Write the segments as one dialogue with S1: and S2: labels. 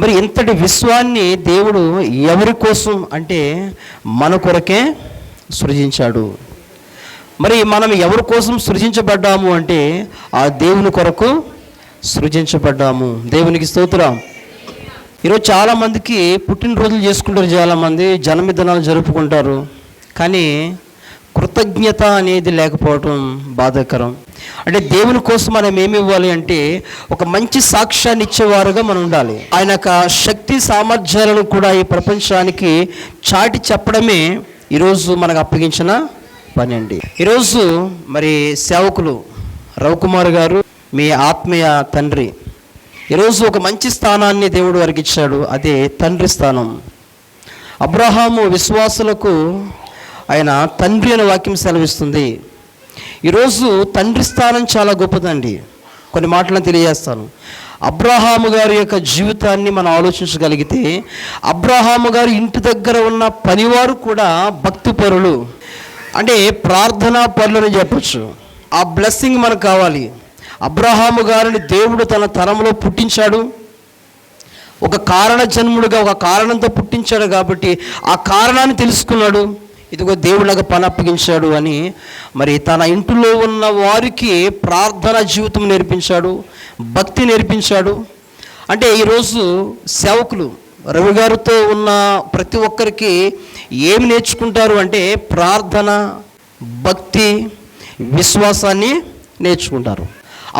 S1: మరి ఇంతటి విశ్వాన్ని దేవుడు ఎవరి కోసం అంటే మన కొరకే సృజించాడు. మరి మనం ఎవరి కోసం సృజించబడ్డాము అంటే ఆ దేవుని కొరకు సృజించబడ్డాము. దేవునికి స్తోత్రం. ఈరోజు చాలామందికి పుట్టినరోజులు చేసుకుంటారు చాలామంది జన్మదినాలు జరుపుకుంటారు. కానీ కృతజ్ఞత అనేది లేకపోవటం బాధాకరం. అంటే దేవుని కోసం మనం ఏమి ఇవ్వాలి అంటే ఒక మంచి సాక్ష్యాన్ని ఇచ్చేవారుగా మనం ఉండాలి. ఆయన యొక్క శక్తి సామర్థ్యాలను కూడా ఈ ప్రపంచానికి చాటి చెప్పడమే ఈరోజు మనకు అప్పగించిన పని అండి. ఈరోజు మరి సేవకులు రవికుమార్ గారు మీ ఆత్మీయ తండ్రి ఈరోజు ఒక మంచి స్థానాన్ని దేవుడు వారికి ఇచ్చాడు అదే తండ్రి స్థానం. అబ్రహాము విశ్వాసులకు ఆయన తండ్రి అనే వాక్యం సెలవిస్తుంది. ఈరోజు తండ్రి స్థానం చాలా గొప్పదండి. కొన్ని మాటలను తెలియజేస్తాను. అబ్రహాము గారి యొక్క జీవితాన్ని మనం ఆలోచించగలిగితే అబ్రహాము గారి ఇంటి దగ్గర ఉన్న పనివారు కూడా భక్తి పరులు. అంటే ప్రార్థనా పరులు అని చెప్పచ్చు. ఆ బ్లెస్సింగ్ మనకు కావాలి. అబ్రహాము గారిని దేవుడు తన తరంలో పుట్టించాడు. ఒక కారణ జన్ముడుగా ఒక కారణంతో పుట్టించాడు కాబట్టి ఆ కారణాన్ని తెలుసుకున్నాడు. ఇదిగో దేవుళ్ళగా పని అప్పగించాడు అని మరి తన ఇంటిలో ఉన్న వారికి ప్రార్థన జీవితం నేర్పించాడు భక్తి నేర్పించాడు. అంటే ఈరోజు సేవకులు రవి గారితో ఉన్న ప్రతి ఒక్కరికి ఏమి నేర్చుకుంటారు అంటే ప్రార్థన భక్తి విశ్వాసాన్ని నేర్చుకుంటారు.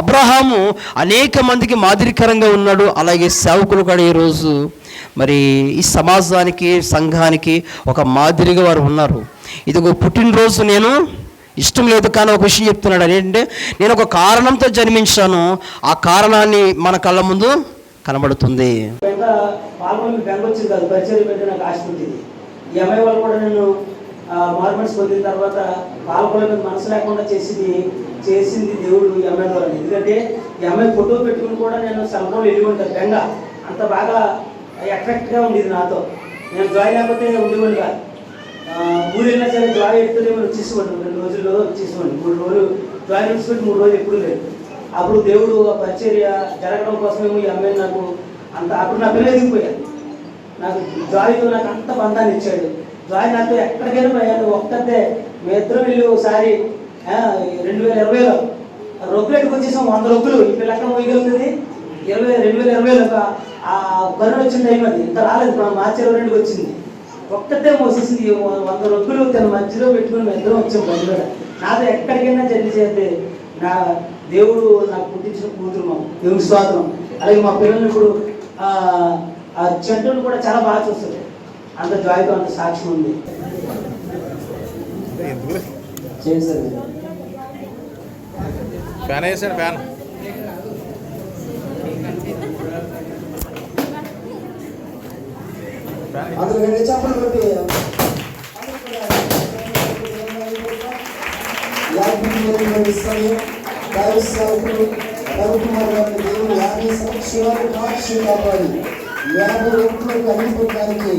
S1: అబ్రహాము అనేక మందికి మాదిరికరంగా ఉన్నాడు అలాగే సేవకులు కూడా ఈరోజు. మరి ఈ సమాజానికి సంఘానికి ఒక మాదిరిగా వారు ఉన్నారు. ఇది ఒక పుట్టినరోజు నేను ఇష్టం లేదు కానీ ఒక విషయం చెప్తున్నాడు. అదేంటంటే నేను ఒక కారణంతో జన్మించాను. ఆ కారణాన్ని మన కళ్ళ ముందు కనబడుతుంది.
S2: ఈ అమ్మాయి వాళ్ళు కూడా నేను మార్మెంట్స్ పొందిన తర్వాత పాల్గొనే మీద మనసు లేకుండా చేసింది చేసింది దేవుడు ఈ అమ్మాయి ద్వారా ఎందుకంటే ఈ అమ్మాయి ఫోటో పెట్టుకుని కూడా నేను సెల్ఫోన్లో వెళ్ళి ఉంటాను బెంగ. అంత బాగా ఎఫెక్ట్గా ఉండేది నాతో. నేను జాయిన్ లేకపోతే ఉండేవాడు కాదు. ఊరు వెళ్ళినా సరే జాయిన్ ఎడుతుంటే మనం వచ్చేసేవాడు రెండు రోజుల్లో వచ్చేసేవాడు మూడు రోజులు జాయిన్ వచ్చేసి మూడు రోజులు ఎప్పుడు లేదు. అప్పుడు దేవుడు ఆ పరిచర్య జరగడం కోసమేమో ఈ అమ్మాయి నాకు అంత అప్పుడు నా పిల్లలు ఎదిగిపోయాను నాకు జాయితో నాకు అంత బంధాన్ని ఇచ్చాడు. జాయిన్ నాతో ఎక్కడికైనా పోయాను ఒక్కతే. మీ ఇద్దరు వీళ్ళు ఒకసారి రెండు వేల ఇరవైలో రొక్కులెట్టుకు వచ్చేసాం? వంద రొక్కులు. ఈ లెక్కన పోయగలుగుతుంది? ఇరవై రెండు వేల ఇరవైలో ఒక ఆ కరోనా వచ్చిన టైం అది. ఇంత రాలేదు. మా మార్చి ఇరవై రెండుకి వచ్చింది. ఒక్కతే మోసేసింది. వంద రొక్కులు తన మధ్యలో పెట్టుకుని మేము ఇద్దరం వచ్చాం బండి మీద నాతో ఎక్కడికైనా జర్నీ చేస్తే నా దేవుడు నాకు పుట్టించిన కూతురు మా దేవుడి స్వాతం అలాగే మా పిల్లల్ని ఇప్పుడు ఆ, ఆ కూడా చాలా బాగా చూస్తుంది. అంత జాయ్తో అంత సాక్ష్యం ఉంది.
S3: ఫ్యాన్ వేసాడు ఫ్యాన్.
S4: అందులో రెండు చేపలు పెట్టి రవికుమార్ గారిని దేవుడు యాభై సంవత్సరాలు కాక్షి కాపాడి యాభై వ్యక్తులు కలిగిపోవడానికి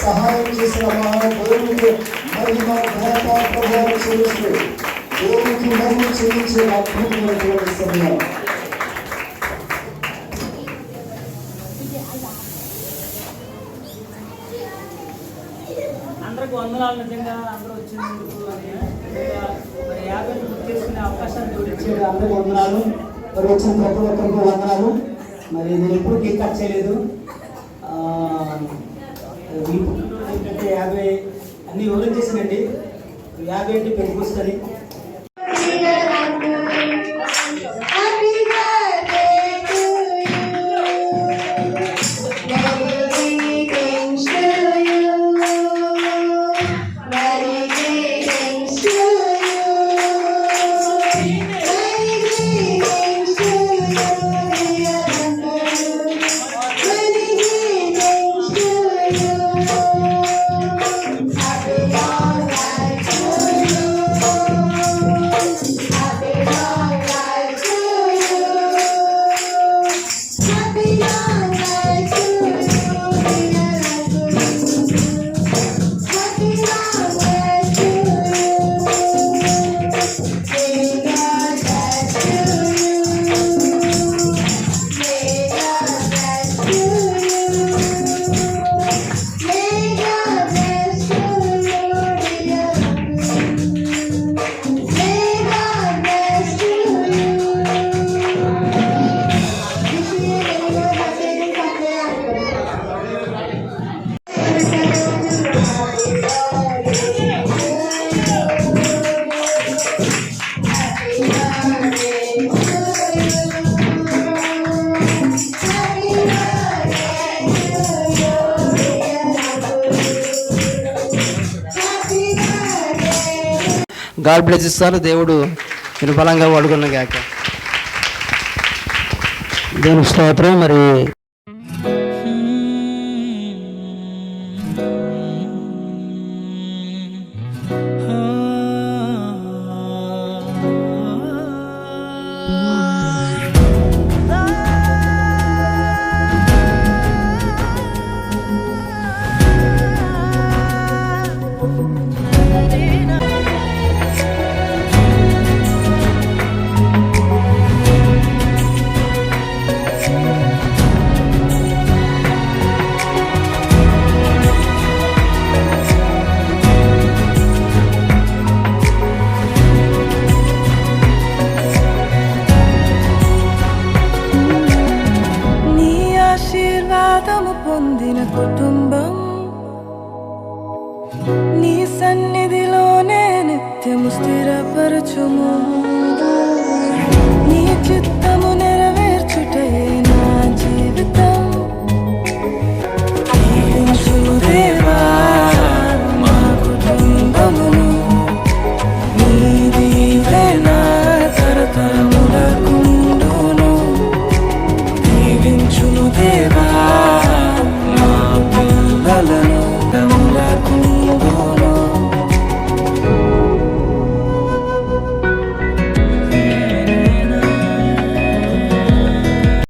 S4: సహాయం చేసిన మహాదేవునికి మహిమ ఘనత ప్రభావం చెల్లిస్తూ దేవునికి మహిమ చెల్లించే అద్భుతమైనటువంటి సమయం.
S2: అందరికి వందనాలు. నిజంగా అందరూ వచ్చినందుకు మరి యాభై బుక్ చేసుకునే అవకాశాన్ని దేవుడు ఇచ్చాడు. అందరికి వందనాలు. మరి వచ్చిన ప్రతి ఒక్కరికి వందనాలు. మరి నేను ఎప్పుడు కేక్ కట్ చేయలేదు. అంటే యాభై అన్ని వివరం యాభై అంటే పెట్టుకొస్తుంది
S1: గాడ్ బ్లెస్ ఇస్తారు దేవుడు మీరు బలంగా వాడుకున్న గాక.
S2: దేవుని స్తోత్రం మరి
S3: నీ కుటుంబం. నీ సన్నిధిలోనే నిత్యము స్థిరపరచుము.